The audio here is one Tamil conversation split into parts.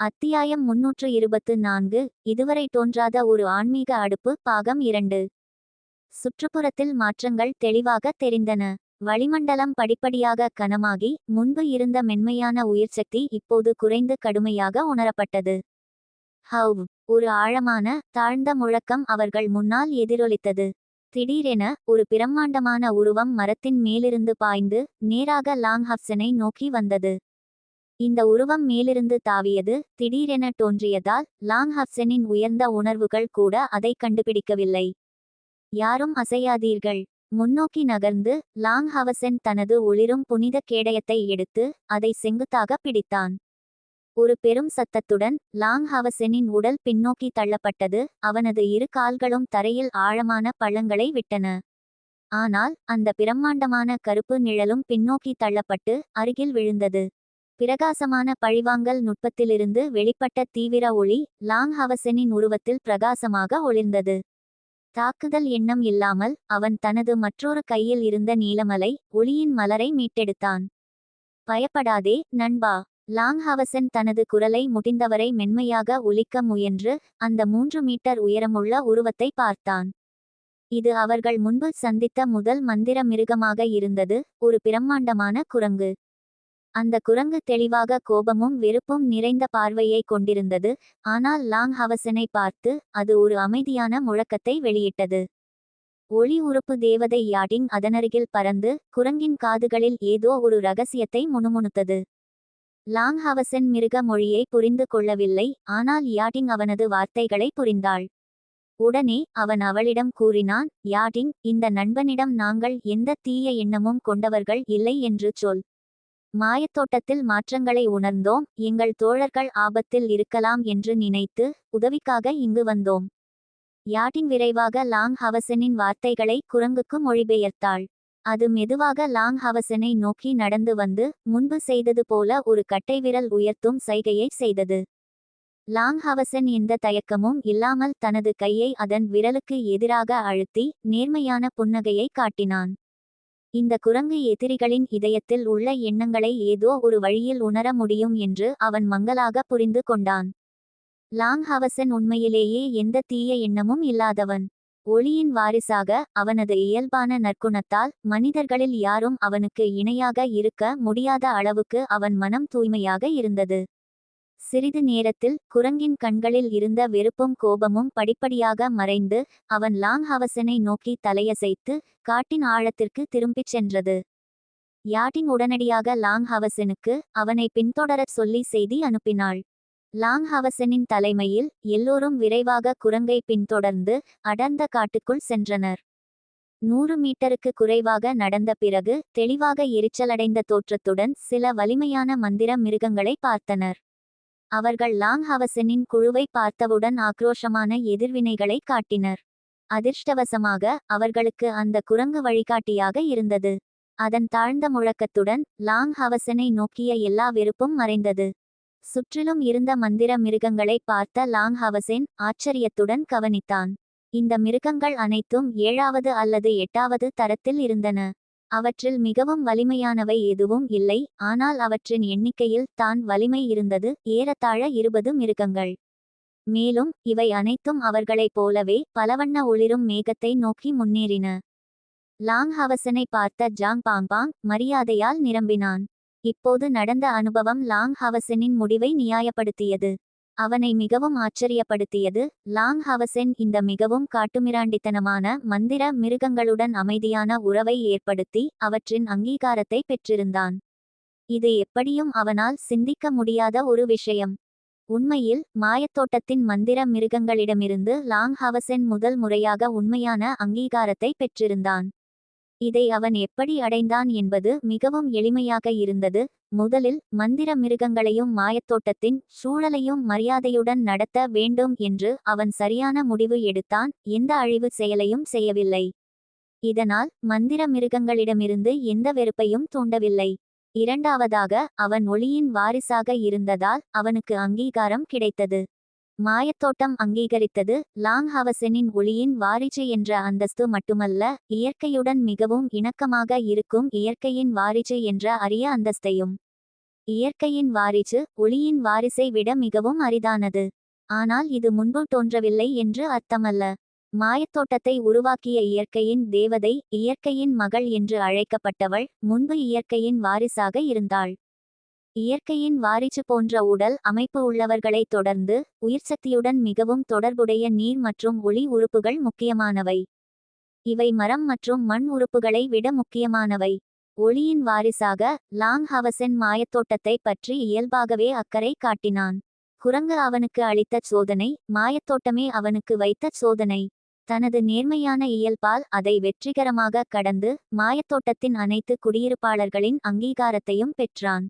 அத்தியாயம் முன்னூற்று இருபத்து நான்கு. இதுவரை தோன்றாத ஒரு ஆன்மீக அடுப்பு பாகம் இரண்டு. சுற்றுப்புறத்தில் மாற்றங்கள் தெளிவாக தெரிந்தன. வளிமண்டலம் படிப்படியாக கனமாகி முன்பு இருந்த மென்மையான உயிர்சக்தி இப்போது குறைந்து கடுமையாக உணரப்பட்டது. ஹவ்! ஒரு ஆழமான தாழ்ந்த முழக்கம் அவர்கள் முன்னால் எதிரொலித்தது. திடீரென ஒரு பிரம்மாண்டமான உருவம் மரத்தின் மேலிருந்து பாய்ந்து நேராக லாங் ஹப்சனை நோக்கி வந்தது. இந்த உருவம் மேலிருந்து தாவியது. திடீரென தோன்றியதால் லாங் ஹப்சனின் உயர்ந்த உணர்வுகள் கூட அதை கண்டுபிடிக்கவில்லை. யாரும் அசையாதீர்கள். முன்னோக்கி நகர்ந்து லாங் ஹவசன் தனது ஒளிரும் புனித கேடயத்தை எடுத்து அதை செங்குத்தாக பிடித்தான். ஒரு பெரும் சத்தத்துடன் லாங் ஹவசனின் உடல் பின்னோக்கி தள்ளப்பட்டது. அவனது இரு கால்களும் தரையில் ஆழமான பள்ளங்களை விட்டன. ஆனால் அந்த பிரம்மாண்டமான கருப்பு நிழலும் பின்னோக்கி தள்ளப்பட்டு அருகில் விழுந்தது. பிரகாசமான பழிவாங்கல் நுட்பத்திலிருந்து வெளிப்பட்ட தீவிர ஒளி லாங் ஹவசனின் உருவத்தில் பிரகாசமாக ஒளிர்ந்தது. தாக்குதல் எண்ணம் இல்லாமல் அவன் தனது மற்றொரு கையில் இருந்த நீலமலை ஒளியின் மலரை மீட்டெடுத்தான். பயப்படாதே நண்பா. லாங் ஹவசன் தனது குரலை முடிந்தவரை மென்மையாக ஒலிக்க முயன்று அந்த மூன்று மீட்டர் உயரமுள்ள உருவத்தை பார்த்தான். இது அவர்கள் முன்பு சந்தித்த முதல் மந்திர மிருகமாக இருந்தது ஒரு பிரம்மாண்டமான குரங்கு. அந்த குரங்கு தெளிவாக கோபமும் வெறுப்பும் நிறைந்த பார்வையை கொண்டிருந்தது. ஆனால் லாங் ஹவசனை பார்த்து அது ஒரு அமைதியான முழக்கத்தை வெளியிட்டது. ஒளி உறுப்பு தேவதை யாடிங் அதனருகில் பறந்து குரங்கின் காதுகளில் ஏதோ ஒரு ரகசியத்தை முணுமுணுத்தது. லாங் ஹவசன் மிருக மொழியை புரிந்து கொள்ளவில்லை. ஆனால் யாட்டிங் அவனது வார்த்தைகளை புரிந்தாள். உடனே அவன் அவளிடம் கூறினான் யாட்டிங் இந்த நண்பனிடம் நாங்கள் எந்த தீய எண்ணமும் கொண்டவர்கள் இல்லை என்று சொல். மாயத்தோட்டத்தில் மாற்றங்களை உணர்ந்தோம். எங்கள் தோழர்கள் ஆபத்தில் இருக்கலாம் என்று நினைத்து உதவிக்காக இங்கு வந்தோம். யாட்டின் விரைவாக லாங் ஹவசனின் வார்த்தைகளை குரங்குக்கு மொழிபெயர்த்தாள். அது மெதுவாக லாங் ஹவசனை நோக்கி நடந்து வந்து முன்பு செய்தது போல ஒரு கட்டைவிரல் உயர்த்தும் சைகையை செய்தது. லாங் ஹவசன் எந்த தயக்கமும் இல்லாமல் தனது கையை அதன் விரலுக்கு எதிராக அழுத்தி நேர்மையான புன்னகையை காட்டினான். இந்த குரங்கு எதிரிகளின் இதயத்தில் உள்ள எண்ணங்களை ஏதோ ஒரு வழியில் உணர முடியும் என்று அவன் மங்களாக புரிந்து கொண்டான். லாங் ஹவசன் உண்மையிலேயே எந்த தீய எண்ணமும் இல்லாதவன். ஒளியின் வாரிசாக அவனது இயல்பான நற்குணத்தால் மனிதர்களில் யாரும் அவனுக்கு இணையாக இருக்க முடியாத அளவுக்கு அவன் மனம் தூய்மையாக இருந்தது. சிறிது நேரத்தில் குரங்கின் கண்களில் இருந்த வெறுப்பும் கோபமும் படிப்படியாக மறைந்து அவன் லாங் ஹவசனை நோக்கி தலையசைத்து காட்டின் ஆழத்திற்கு திரும்பிச் சென்றது. யாட்டிங் உடனடியாக லாங் ஹவசனுக்கு அவனை பின்தொடரச் சொல்லி செய்தி அனுப்பினாள். லாங் ஹவசனின் தலைமையில் எல்லோரும் விரைவாக குரங்கை பின்தொடர்ந்து அடர்ந்த காட்டுக்குள் சென்றனர். நூறு மீட்டருக்கு குறைவாக நடந்த பிறகு தெளிவாக எரிச்சலடைந்த தோற்றத்துடன் சில வலிமையான மந்திர மிருகங்களை பார்த்தனர். அவர்கள் லாங் ஹவசனின் குழுவை பார்த்தவுடன் ஆக்ரோஷமான எதிர்வினைகளை காட்டினர். அதிர்ஷ்டவசமாக அவர்களுக்கு அந்த குரங்கு வழிகாட்டியாக இருந்தது. அதன் தாழ்ந்த முழக்கத்துடன் லாங் ஹவசனை நோக்கிய எல்லா வெறுப்பும் மறைந்தது. சுற்றிலும் இருந்த மந்திர மிருகங்களை பார்த்த லாங் ஹவசேன் ஆச்சரியத்துடன் கவனித்தான். இந்த மிருகங்கள் அனைத்தும் ஏழாவது அல்லது எட்டாவது தரத்தில் இருந்தன. அவற்றில் மிகவும் வலிமையானவை எதுவும் இல்லை ஆனால் அவற்றின் எண்ணிக்கையில் தான் வலிமை இருந்தது. ஏறத்தாழ இருபது மிருகங்கள். மேலும் இவை அனைத்தும் அவர்களைப் போலவே பலவண்ண ஒளிரும் மேகத்தை நோக்கி முன்னேறின. லாங் ஹவசனை பார்த்த ஜாங் பாங்பாங் மரியாதையால் நிரம்பினான். இப்போது நடந்த அனுபவம் லாங் ஹவசனின் முடிவை நியாயப்படுத்தியது. அவனை மிகவும் ஆச்சரியப்படுத்தியது. லாங் ஹவசென் இந்த மிகவும் காட்டுமிராண்டித்தனமான மந்திர மிருகங்களுடன் அமைதியான உறவை ஏற்படுத்தி அவற்றின் அங்கீகாரத்தை பெற்றிருந்தான். இது எப்படியும் அவனால் சிந்திக்க முடியாத ஒரு விஷயம். உண்மையில் மாயத்தோட்டத்தின் மந்திர மிருகங்களிடமிருந்து லாங் ஹவசென் முதல் முறையாக உண்மையான அங்கீகாரத்தை பெற்றிருந்தான். இதை அவன் எப்படி அடைந்தான் என்பது மிகவும் எளிமையாக இருந்தது. முதலில் மந்திர மிருகங்களையும் மாயத்தோட்டத்தின் சூழலையும் மரியாதையுடன் நடத்த வேண்டும் என்று அவன் சரியான முடிவு எடுத்தான். எந்த அழிவு செயலையும் செய்யவில்லை. இதனால் மந்திர மிருகங்களிடமிருந்து எந்த வெறுப்பையும் தூண்டவில்லை. இரண்டாவதாக அவன் ஒளியின் வாரிசாக இருந்ததால் அவனுக்கு அங்கீகாரம் கிடைத்தது. மாயத்தோட்டம் அங்கீகரித்தது. லாங் ஹவசனின் ஒளியின் வாரிசு என்ற அந்தஸ்து மட்டுமல்ல இயற்கையுடன் மிகவும் இணக்கமாக இருக்கும் இயற்கையின் வாரிசு என்ற அரிய அந்தஸ்தையும். இயற்கையின் வாரிசு ஒளியின் வாரிசை விட மிகவும் அரிதானது. ஆனால் இது முன்பு தோன்றவில்லை என்று அர்த்தமல்ல. மாயத்தோட்டத்தை உருவாக்கிய இயற்கையின் தேவதை இயற்கையின் மகள் என்று அழைக்கப்பட்டவள் முன்பு இயற்கையின் வாரிசாக இருந்தாள். இயற்கையின் வாரிசு போன்ற உடல் அமைப்பு உள்ளவர்களை தொடர்ந்து உயிர்சக்தியுடன் மிகவும் தொடர்புடைய நீர் மற்றும் ஒளி உறுப்புகள் முக்கியமானவை. இவை மரம் மற்றும் மண் உறுப்புகளை விட முக்கியமானவை. ஒளியின் வாரிசாக லாங் ஹவசென் மாயத்தோட்டத்தை பற்றி இயல்பாகவே அக்கறை காட்டினான். குரங்கு அவனுக்கு அளித்த சோதனை மாயத்தோட்டமே அவனுக்கு வைத்த சோதனை. தனது நேர்மையான இயல்பால் அதை வெற்றிகரமாக கடந்து மாயத்தோட்டத்தின் அனைத்து குடியிருப்பாளர்களின் அங்கீகாரத்தையும் பெற்றான்.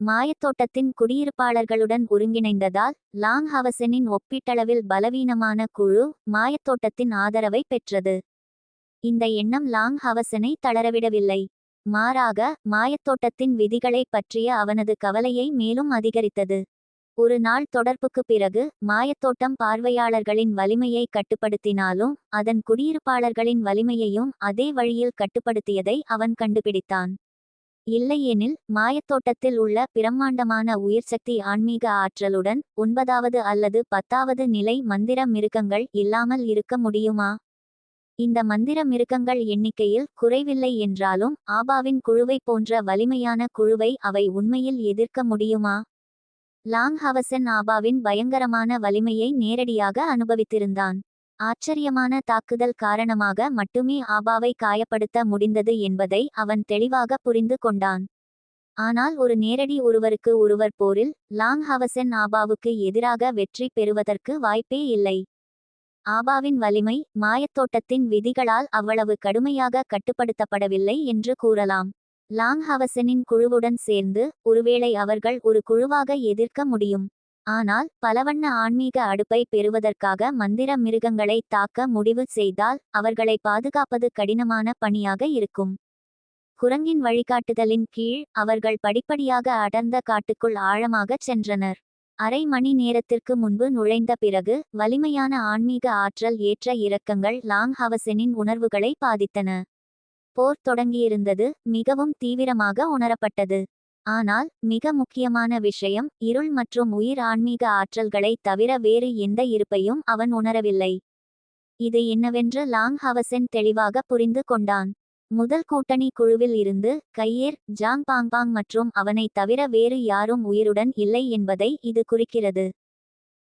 மாயத்தோட்டத்தின் குடியிருப்பாளர்களுடன் ஒருங்கிணைந்ததால் லாங் ஹவசனின் ஒப்பீட்டளவில் பலவீனமான குழு மாயத்தோட்டத்தின் ஆதரவை பெற்றது. இந்த எண்ணம் லாங் ஹவசனை தளரவிடவில்லை. மாறாக மாயத்தோட்டத்தின் விதிகளைப் பற்றிய அவனது கவலையை மேலும் அதிகரித்தது. ஒரு நாள் தொடர்புக்கு பிறகு மாயத்தோட்டம் பார்வையாளர்களின் வலிமையை கட்டுப்படுத்தினாலும் அதன் குடியிருப்பாளர்களின் வலிமையையும் அதே வழியில் கட்டுப்படுத்தியதை அவன் கண்டுபிடித்தான். இல்லையெனில் மாயத்தோட்டத்தில் உள்ள பிரம்மாண்டமான உயிர்சக்தி ஆன்மீக ஆற்றலுடன் ஒன்பதாவது அல்லது பத்தாவது நிலை மந்திர மிருகங்கள் இல்லாமல் இருக்க முடியுமா? இந்த மந்திர மிருகங்கள் எண்ணிக்கையில் குறைவில்லை என்றாலும் ஆபாவின் குழுவை போன்ற வலிமையான குழுவை அவை உண்மையில் எதிர்க்க முடியுமா? லாங் ஹவசன் ஆபாவின் பயங்கரமான வலிமையை நேரடியாக அனுபவித்திருந்தான். ஆச்சரியமான தாக்குதல் காரணமாக மட்டுமே ஆபாவை காயப்படுத்த முடிந்தது என்பதை அவன் தெளிவாக புரிந்து கொண்டான். ஆனால் ஒரு நேரடி ஒருவருக்கு ஒருவர் போரில் லாங் ஹவசன் ஆபாவுக்கு எதிராக வெற்றி பெறுவதற்கு வாய்ப்பே இல்லை. ஆபாவின் வலிமை மாயத்தோட்டத்தின் விதிகளால் அவ்வளவு கடுமையாக கட்டுப்படுத்தப்படவில்லை என்று கூறலாம். லாங் ஹவசனின் குழுவுடன் சேர்ந்து ஒருவேளை அவர்கள் ஒரு குழுவாக எதிர்க்க முடியும். ஆனால் பலவண்ண ஆன்மீக அடுப்பை பெறுவதற்காக மந்திர மிருகங்களை தாக்க முடிவு செய்தால் அவர்களை பாதுகாப்பது கடினமான பணியாக இருக்கும். குரங்கின் வழிகாட்டுதலின் கீழ் அவர்கள் படிப்படியாக அடர்ந்த காட்டுக்குள் ஆழமாகச் சென்றனர். அரை மணி நேரத்திற்கு முன்பு நுழைந்த பிறகு வலிமையான ஆன்மீக ஆற்றல் ஏற்ற இறக்கங்கள் லாங் ஹவசனின் உணர்வுகளை பாதித்தன. போர் தொடங்கியிருந்தது மிகவும் தீவிரமாக உணரப்பட்டது. ஆனால் மிக முக்கியமான விஷயம் இருள் மற்றும் உயிர் ஆன்மீக ஆற்றல்களை தவிர வேறு எந்த இருப்பையும் அவன் உணரவில்லை. இது என்னவென்று லாங் ஹவசென் தெளிவாக புரிந்து கொண்டான். முதல் கூட்டணி குழுவில் இருந்து கையேர் ஜாங் பாங்பாங் மற்றும் அவனை தவிர வேறு யாரும் உயிருடன் இல்லை என்பதை இது குறிக்கிறது.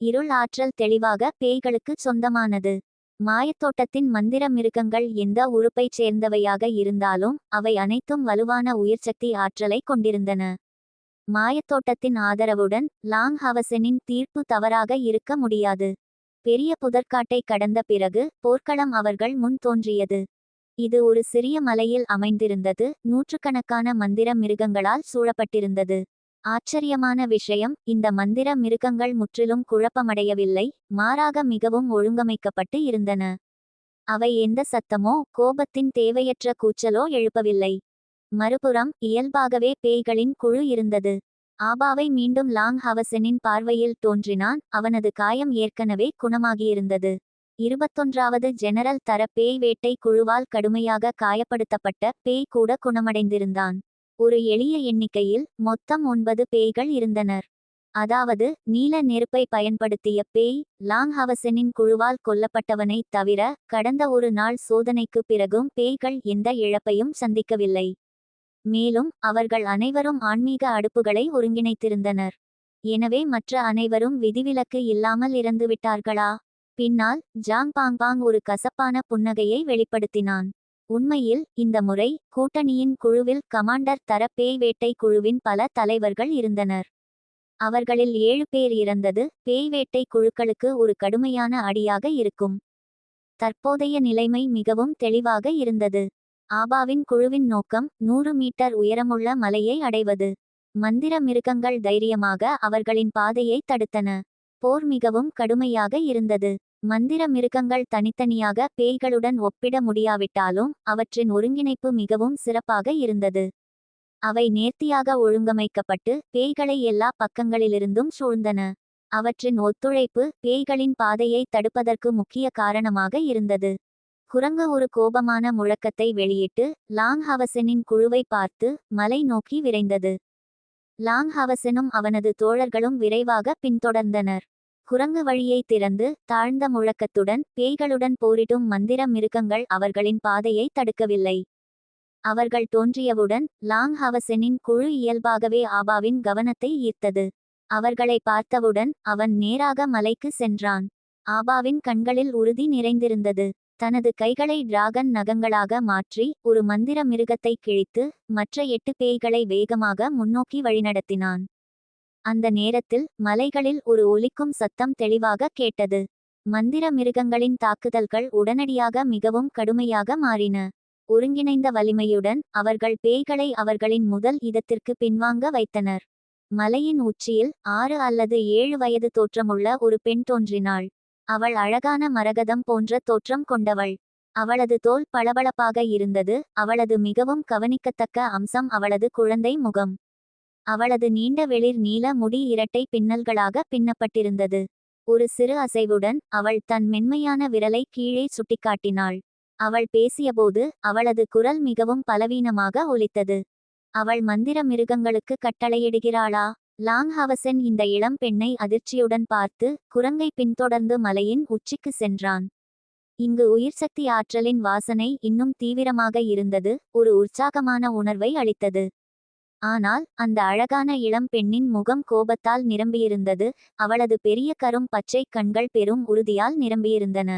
இருள் ஆற்றல் தெளிவாக பேய்களுக்கு சொந்தமானது. மாயத்தோட்டத்தின் மந்திர மிருகங்கள் எந்த உறுப்பைச் சேர்ந்தவையாக இருந்தாலும் அவை அனைத்தும் வலுவான உயிர்சக்தி ஆற்றலை கொண்டிருந்தன. மாயத்தோட்டத்தின் ஆதரவுடன் லாங் ஹவசனின் தீர்ப்பு தவறாக இருக்க முடியாது. பெரிய புதற்காட்டை கடந்த பிறகு போர்க்களம் அவர்கள் முன் தோன்றியது. இது ஒரு சிறிய மலையில் அமைந்திருந்தது நூற்றுக்கணக்கான மந்திர மிருகங்களால் சூழப்பட்டிருந்தது. ஆச்சரியமான விஷயம் இந்த மந்திர மிருகங்கள் முற்றிலும் குழப்பமடையவில்லை மாறாக மிகவும் ஒழுங்கமைக்கப்பட்டு இருந்தன. அவை எந்த சத்தமோ கோபத்தின் தேவையற்ற கூச்சலோ எழுப்பவில்லை. மறுபுறம் இயல்பாகவே பேய்களின் குழு இருந்தது. ஆபாவை மீண்டும் லாங் ஹவசனின் பார்வையில் தோன்றினான் அவனது காயம் ஏற்கனவே குணமாகியிருந்தது. இருபத்தொன்றாவது ஜெனரல் தர பேய் வேட்டை குழுவால் கடுமையாக காயப்படுத்தப்பட்ட பேய் கூட குணமடைந்திருந்தான். ஒரு எளிய எண்ணிக்கையில் மொத்தம் ஒன்பது பேய்கள் இருந்தனர். அதாவது நீல நெருப்பை பயன்படுத்திய பேய் லாங் ஹவசனின் குழுவால் கொல்லப்பட்டவனை தவிர கடந்த ஒரு நாள் சோதனைக்கு பிறகும் பேய்கள் எந்த இழப்பையும் சந்திக்கவில்லை. மேலும் அவர்கள் அனைவரும் ஆன்மீக அடுப்புகளை ஒருங்கிணைத்திருந்தனர். எனவே மற்ற அனைவரும் விதிவிலக்கு இல்லாமல் இறந்துவிட்டார்களா? பின்னால் ஜாங் பாங்பாங் ஒரு கசப்பான புன்னகையை வெளிப்படுத்தினான். உண்மையில் இந்த முறை கூட்டணியின் குழுவில் கமாண்டர் தர பேய் வேட்டை குழுவின் பல தலைவர்கள் இருந்தனர். அவர்களில் ஏழு பேர் இறந்தது பேய் வேட்டை குழுக்களுக்கு ஒரு கடுமையான அடியாக இருக்கும். தற்போதைய நிலைமை மிகவும் தெளிவாக இருந்தது. ஆபாவின் குழுவின் நோக்கம் நூறு மீட்டர் உயரமுள்ள மலையை அடைவது. மந்திர மிருகங்கள் தைரியமாக அவர்களின் பாதையை தடுத்தன. போர் மிகவும் கடுமையாக இருந்தது. மந்திர மிருகங்கள் தனித்தனியாக பேய்களுடன் ஒப்பிட முடியாவிட்டாலும் அவற்றின் ஒருங்கிணைப்பு மிகவும் சிறப்பாக இருந்தது. அவை நேர்த்தியாக ஒழுங்கமைக்கப்பட்டு பேய்களை எல்லா பக்கங்களிலிருந்தும் சூழ்ந்தன. அவற்றின் ஒத்துழைப்பு பேய்களின் பாதையை தடுப்பதற்கு முக்கிய காரணமாக இருந்தது. குரங்கு ஒரு கோபமான முழக்கத்தை வெளியிட்டு லாங் ஹவசனின் குழுவை பார்த்து மலை நோக்கி விரைந்தது. லாங் ஹவசனும் அவனது தோழர்களும் விரைவாக பின்தொடர்ந்தனர். குரங்கு வழியை திறந்து தாழ்ந்த முழக்கத்துடன் பேய்களுடன் போரிடும் மந்திர மிருகங்கள் அவர்களின் பாதையை தடுக்கவில்லை. அவர்கள் தோன்றியவுடன் லாங் ஹவசனின் குழு இயல்பாகவே ஆபாவின் கவனத்தை ஈர்த்தது. அவர்களை பார்த்தவுடன் அவன் நேராக மலைக்கு சென்றான். ஆபாவின் கண்களில் உறுதி நிறைந்திருந்தது. தனது கைகளை டிராகன் நகங்களாக மாற்றி ஒரு மந்திர மிருகத்தை கிழித்து மற்ற எட்டு பேய்களை வேகமாக முன்னோக்கி வழிநடத்தினான். அந்த நேரத்தில் மலைகளில் ஒரு ஒலிக்கும் சத்தம் தெளிவாக கேட்டது. மந்திர மிருகங்களின் தாக்குதல்கள் உடனடியாக மிகவும் கடுமையாக மாறின. ஒருங்கிணைந்த வலிமையுடன் அவர்கள் பேய்களை அவர்களின் முதல் இதத்திற்கு பின்வாங்க வைத்தனர். மலையின் உச்சியில் ஆறு அல்லது ஏழு வயது தோற்றமுள்ள ஒரு பெண் தோன்றினாள். அவள் அழகான மரகதம் போன்ற தோற்றம் கொண்டவள். அவளது தோல் பளபளப்பாக இருந்தது அவளது மிகவும் கவனிக்கத்தக்க அம்சம் அவளது குழந்தை முகம். அவளது நீண்ட வெளிர் நீல முடி இரட்டை பின்னல்களாக பின்னப்பட்டிருந்தது. ஒரு சிறு அசைவுடன் அவள் தன் மென்மையான விரலை கீழே சுட்டிக்காட்டினாள். அவள் பேசியபோது அவளது குரல் மிகவும் பலவீனமாக ஒலித்தது. அவள் மந்திர மிருகங்களுக்கு கட்டளையிடுகிறாளா? லாங் ஹவசன் இந்த இளம் பெண்ணை அதிர்ச்சியுடன் பார்த்து குரங்கை பின்தொடர்ந்து மலையின் உச்சிக்கு சென்றான். இங்கு உயிர்சக்தி ஆற்றலின் வாசனை இன்னும் தீவிரமாக இருந்தது ஒரு உற்சாகமான உணர்வை அளித்தது. ஆனால் அந்த அழகான இளம் பெண்ணின் முகம் கோபத்தால் நிரம்பியிருந்தது அவளது பெரிய கரும் பச்சை கண்கள் பெரும் உறுதியால் நிரம்பியிருந்தன.